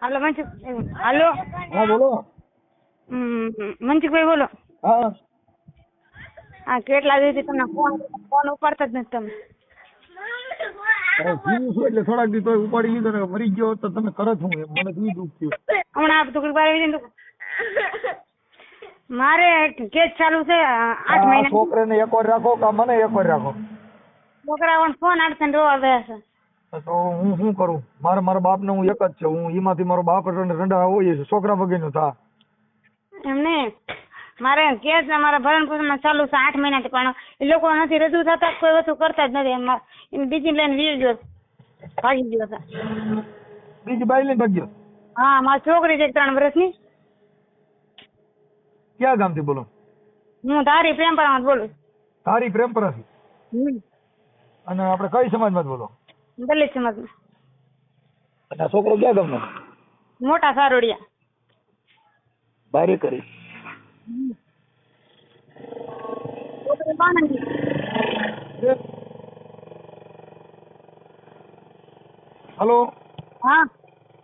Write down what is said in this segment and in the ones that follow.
હાલો મનસુખ હાલો. હા બોલો. મનસુખભાઈ બોલો. હા. આ કેટલા દિવસથી તમને ફોન ફોન ઉપાડતા જ નથી તમે? એટલે થોડાક દિવસ ઉપાડી લીધો ને મરી ગયો તો તમે કરો છો મને તો દુઃખ થયું. હમણાં આ ટુકડી આવી મારે કેસ ચાલુ છે આઠ મહિના છોકરાને એક વાર રાખો કે મને એક વાર રાખો? છોકરાઓને ફોન ને રોવા બેસે. તો હું શું કરું? મારા મારા બાપને હું એક જ છે. હું એમાંથી મારો બાપ એટલે રંડા હોય છે. છોકરા નું થા એમ નહીં મારે કે છે મારા ભરણ પોષણમાં ચાલુ છે આઠ મહિનાથી પણ એ લોકો નથી રજૂ થતા કોઈ વસ્તુ કરતા જ નથી. બીજી લઈને વીર ગયો. ભાગી ગયો હતા. બીજી બાઈ લઈને ભાગ્યો? હા મારી છોકરી છે ત્રણ વર્ષની. ક્યાં ગામથી બોલો? હું ધારી પ્રેમપરામાં બોલું. તારી પ્રેમપરા થી અને આપણે કઈ સમાજમાં બોલો? દલિત સમાજમાં અને આ છોકરો ક્યાં ગામનો? મોટા સારોડિયા. બારી કરી. છોકરી. હલો. હા.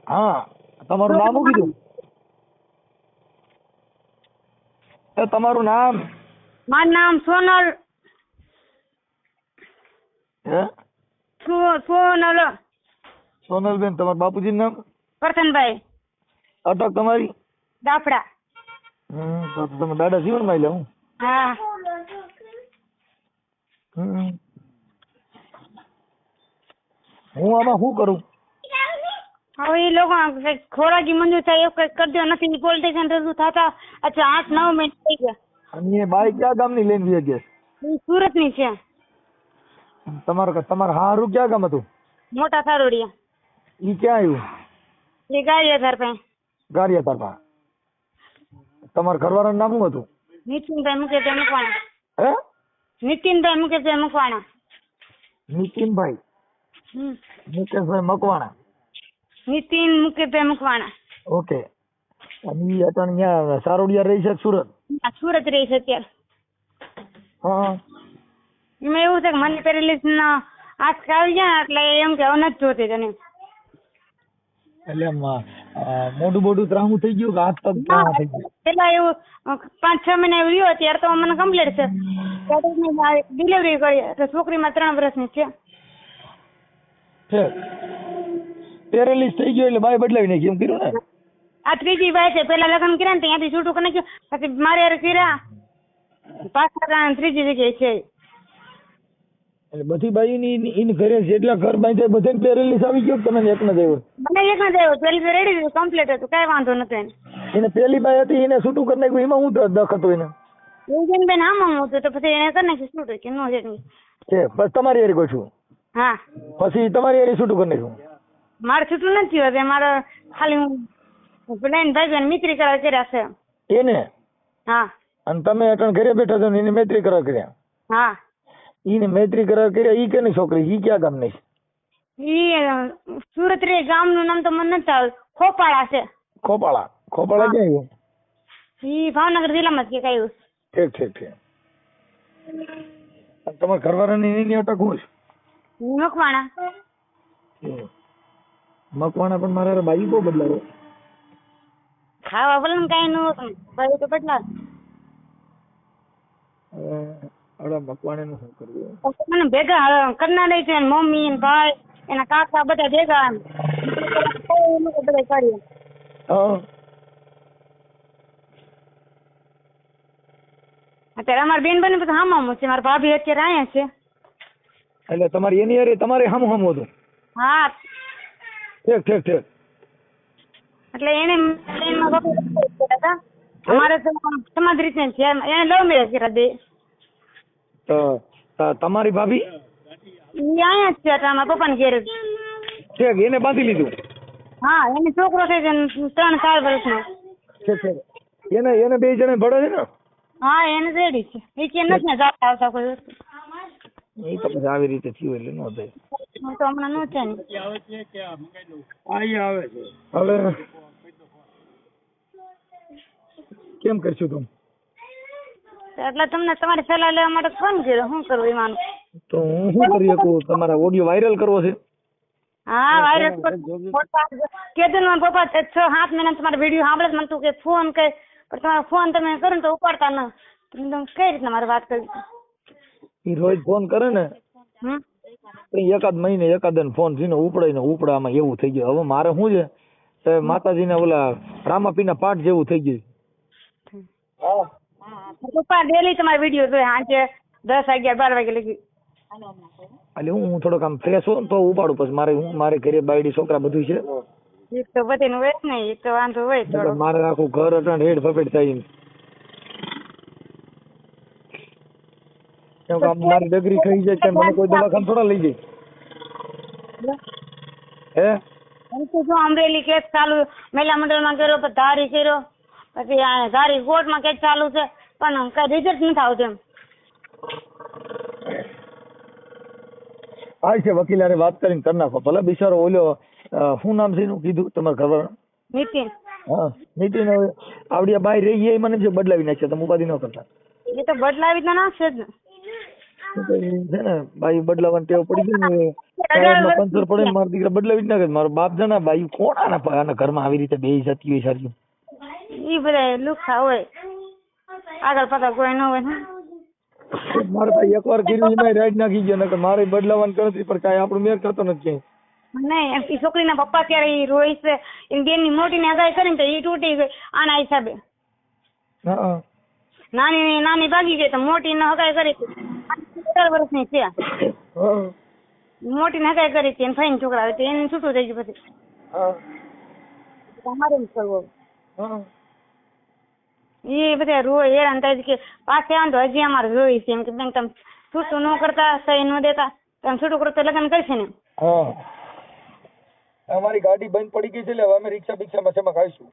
હા તમારું નામ શું કીધું? એ તમારું નામ? મારું નામ સોનલ. હે? સોનલ સોનલબેન તમારા બાપુજી નામ? કરથનભાઈ અટક તમારી? દાફડા. હમ તો તમે દાદા જીવનમાં હું. હા. હમ. હું આમાં શું કરું? હવે એ લોકો ખોરાકી મંજૂર થાય એવું કઈ કરજો નથી પોલિટિશિયન રજૂ થતા અચ્છા આઠ નવ મિનિટ થઈ ગયા. અને એ બાઈ ક્યાં ગામની લઈને ગયા? સુરતની છે. તમારે તમારે હારું ક્યાં ગામ હતું? મોટા સારોડિયા ઈ ક્યાં આવ્યું એ ગારિયાધાર પાસે. ગારિયા તારપા તમારા ઘરવાળાનું નામ શું હતું? નીતિનભાઈ મુકેશભાઈ મકવાણા હે? નીતિનભાઈ મુકેશભાઈ મકવાણા નીતિનભાઈ? મુકેશભાઈ મકવાણા. નીતિન મુકેશભાઈ મકવાણા ઓકે. અને ઈ અટાણ સારોડિયા રહી છે સુરત? સુરત રહી છે અત્યારે. હા. એમાં એવું છે કે મને પેરેલિસ ના આંખ આવી ગયા એટલે એમ કે હવે નથી જોતી તને. એટલે મોઢું મોઢું ત્રાહું થઈ ગયું કે હાથ પગ ત્રાહું થઈ ગયું? પેલા એવું પાંચ છ મહિના એવું રહ્યું ત્યારે તો મને કમ્પ્લીટ છે. ડિલિવરી કરી એટલે છોકરીમાં ત્રણ વર્ષની છે. પેરેલિસ થઈ ગયો એટલે બાય બદલાવી નાખી એમ કર્યું ને? આ ત્રીજી બાય છે પેલા લગ્ન કર્યા ને ત્યાંથી છૂટું કરી નાખ્યું. પછી મારે કર્યા. પાછા ત્રીજી જગ્યાએ છે. એટલે બધી બાઈની ઇન ઘરે જેટલા ઘર બાંધે બધાને પેરેલિસ આવી ગયો તમે એક જ આવ્યો મને એક જ આવ્યો પેલી તો રેડી હતું કમ્પ્લીટ હતું કઈ વાંધો નતો એને. એને પેલી બાઈ હતી એને છૂટું કરી નાખ્યું એમાં હું દખ હતો એને? એવું બેન આમાં હતું તો પછી એને કરી નાખ્યું છૂટું કે નો જેટલું છે બસ તમારી હેરી કહું છું હા. પછી તમારી હેરી છૂટું કરી નાખ્યું. મારે છૂટું નથી થયું મારે ખાલી હું બનાવીને ભાઈ બહેન મિત્રી કરાર કર્યા છે. એને? હા. અને તમે અટણ ઘરે બેઠા છો ને એને મૈત્રી કરાર કર્યા? હા. ઈને મૈત્રી કરાર કર્યા ઈ કેની છોકરી? ઈ ક્યાં ગામની છે? ઈ સુરત રે ગામનું નામ તો મને નથી આવડતું ખોપાળા છે. ખોપાળા? ખોપાળા ક્યાં આવ્યું? ઈ ભાવનગર જિલ્લામાં જ કે કયું ઠીક ઠીક ઠીક. તમારા ઘરવાળાની એની અટક હું મકવાણા. મકવાણા પણ મારા બાઈ બહુ બદલાવો. ખાવા ભલે કઈ નું ન તો બદલા હવે આવડા મકવાણાનું શું કરવું? મને ભેગા કરનાર છે મમ્મી ને ભાઈ એના કાકા બધા ભેગા. બધા કરીએ અત્યારે અમારા બેન બને બધા હામામાં છે મારા ભાભી અત્યારે અહીંયા છે. એટલે તમારી એની અરે તમારે હમ હમ હતું? હા. ઠીક ઠીક ઠીક. એટલે એને. અમારે સમાજ રીતે છે એને લવ મેરેજ કર્યા બે. તો તમારી ભાભી? અહીંયા જ છે એટલે મારા પપ્પાને ઘેર. છે એને બાંધી લીધું? હા એની છોકરો છે ત્રણ ચાર વર્ષનો. છે છે. એને એને બે જણે ભળે છે ને? હા એને રેડી છે. એ કે નથી ને જાતા આવતા કોઈ વસ્તુ. એ તો પછી આવી રીતે થયું એટલે નો થાય. તો હમણાં નો છે ને. અહીં આવે છે. હવે કેમ કરશું તું એટલે તમને તમારી સલાહ લેવા માટે ફોન કર્યો. શું કરવું એમાં તો હું શું કરી શકું તમારા ઓડિયો વાયરલ કરવો છે? હા વાયરલ કેદન મારા પપ્પા છ સાત મહિના તમારો વીડિયો સાંભળે મને તું કે ફોન કે પણ તમારો ફોન તમે કરો ને તો ઉપાડતા ન. તમે કઈ રીતના મારે વાત કરી ઈ રોજ ફોન કરે ને એકાદ મહિને એકાદ ફોન થઈને ઉપડે ને ઉપડામાં એવું થઈ ગયું. હવે મારે શું છે? માતાજી માતાજીના ઓલા રામાપીના પાઠ જેવું થઈ ગયું. હા. પપ્પા ડેલી તમારા વીડિયો જોઈ સાંજે દસ અગિયાર બાર વાગે લગી. એટલે હું થોડો થોડોક આમ ફ્રેશ હોઉં તો ઉપાડું પછી મારે હું મારે ઘરે બાયડી છોકરા બધું છે. એક તો બધીનું હોય નહીં એક તો વાંધો હોય થોડો. મારે આખું ઘર અટણ હેડ ફફેટ થાય કેમ કે મારી ડગરી ખાઈ જાય તો મને કોઈ દવાખાને થોડા લઈ જાય. હે? હું તો જો અમરેલી કેસ ચાલુ મહિલા મંડળમાં કર્યો પછી ધારી કર્યો. પછી ધારી કોર્ટમાં કેસ ચાલુ છે. પણ કઈ રિઝલ્ટ નથી આવતું એમ. આ છે વકીલ હારે વાત કરીને કરી નાખો. ભલે બિચારો ઓલ્યો શું નામ છે એનું કીધું તમારા ઘરવાળા નીતિન. હા નીતિન હવે આવડી રહી ગઈ મને બદલાવી નાખશે તમે ઉપાધિ ન કરતા. એ તો બદલાવી તો નાખશે જ. છે ને બાઈ બદલાવાની ટેવ પડી ગઈ ને પંચર પડે મારા દીકરા બદલાવી જ નાખે મારો બાપ જણા બાઈ કોણ આના ઘરમાં આવી રીતે બે જતી હોય સારી એ બધા લુખા હોય. આગળ પાછળ કોઈ ન હોય ને. મારે તો એકવાર કર્યું એમાં રાઈડ નાખી ગયો નકર મારે બદલાવાની કરતી પણ કાંઈ આપણું મેર કરતો નથી ક્યાંય. નહીં એમ ઈ છોકરીના પપ્પા ત્યારે ઈ રોઈ છે એની બેનની મોટીની હગાઈ કરીને તો ઈ તૂટી ગઈ આના હિસાબે. હા નાની નાની ભાગી ગઈ તો મોટી ને હગાઈ કરી અઢાર વર્ષની છે. મોટી ને હગાઈ કરી હતી ફાઈન છોકરા હતી એને છૂટું થઈ ગયું પછી. એમ કરવું. હા. એ બધા રોય હેરાન થાય છે કે પાછે આમ તો હજી અમારે જોઈ છે એમ કે બેન તમે છૂટું ન કરતા સહી ન દેતા તમે છૂટું કરો તો લગ્ન કરશે ને? હા. અમારી ગાડી બંધ પડી ગઈ છે એટલે હવે અમે રિક્ષા બિક્ષામાં શેમાં ખાઈશું.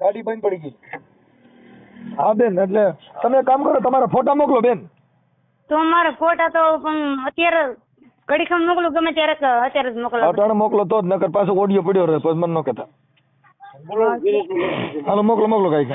ગાડી બંધ પડી ગઈ હા બેન એટલે તમે કામ કરો તમારા ફોટા મોકલો બેન. તો મારે ફોટા તો પણ અત્યારે ઘડી ખમ મોકલું ગમે ત્યારે અત્યારે જ મોકલો અટાણે મોકલો તો જ નકર પાછો ઓડિયો પડ્યો રહે પછી મને ન કહેતા. હાલો, મોકલો મોકલો કઈ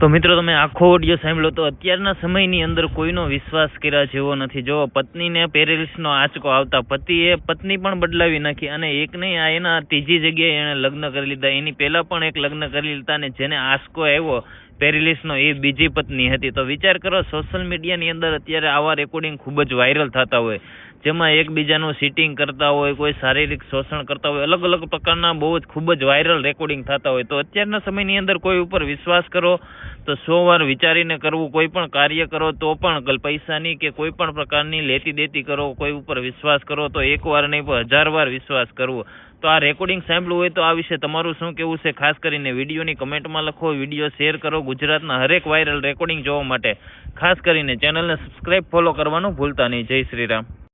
તો મિત્રો, તમે આખો ઓડિયો સાંભળ્યો તો અત્યારના સમયની અંદર કોઈનો વિશ્વાસ કર્યા જેવો નથી. જો પત્નીને પેરેલિસનો આંચકો આવતા, પતિએ પત્ની પણ બદલાવી નાખી અને એક નહીં, આ એના ત્રીજી જગ્યાએ એણે લગ્ન કરી લીધા. એની પહેલાં પણ એક લગ્ન કરી લીધા અને જેને આંચકો આવ્યો પેરેલિસનો એ બીજી પત્ની હતી. તો વિચાર કરો સોશિયલ મીડિયાની અંદર અત્યારે આવા રેકોર્ડિંગ ખૂબ જ વાયરલ થતા હોય. જેમાં એકબીજાનું સીટિંગ કરતા હોય, કોઈ શારીરિક શોષણ કરતા હોય, અલગ અલગ પ્રકારના બહુ જ ખૂબ જ વાયરલ રેકોર્ડિંગ થતા હોય. તો અત્યારના સમયની અંદર કોઈ ઉપર વિશ્વાસ કરો, તો સો વાર વિચારીને કરવું, કોઈ પણ કાર્ય કરો, તો પણ પૈસાની કે કોઈ પણ પ્રકારની લેતી દેતી કરો, કોઈ ઉપર વિશ્વાસ કરો, તો એક વાર નહીં પણ હજાર વાર વિશ્વાસ કરવો. તો આ રેકોર્ડિંગ સાંભળવું હોય તો આ વિશે તમારું શું કહેવું છે? ખાસ કરીને વિડીયોની કમેન્ટમાં લખો, વીડિયો શેર કરો ગુજરાતના હરેક વાયરલ રેકોર્ડિંગ જોવા માટે. ખાસ કરીને ચેનલને સબસ્ક્રાઈબ ફોલો કરવાનું ભૂલતા નહીં. જય શ્રી રામ.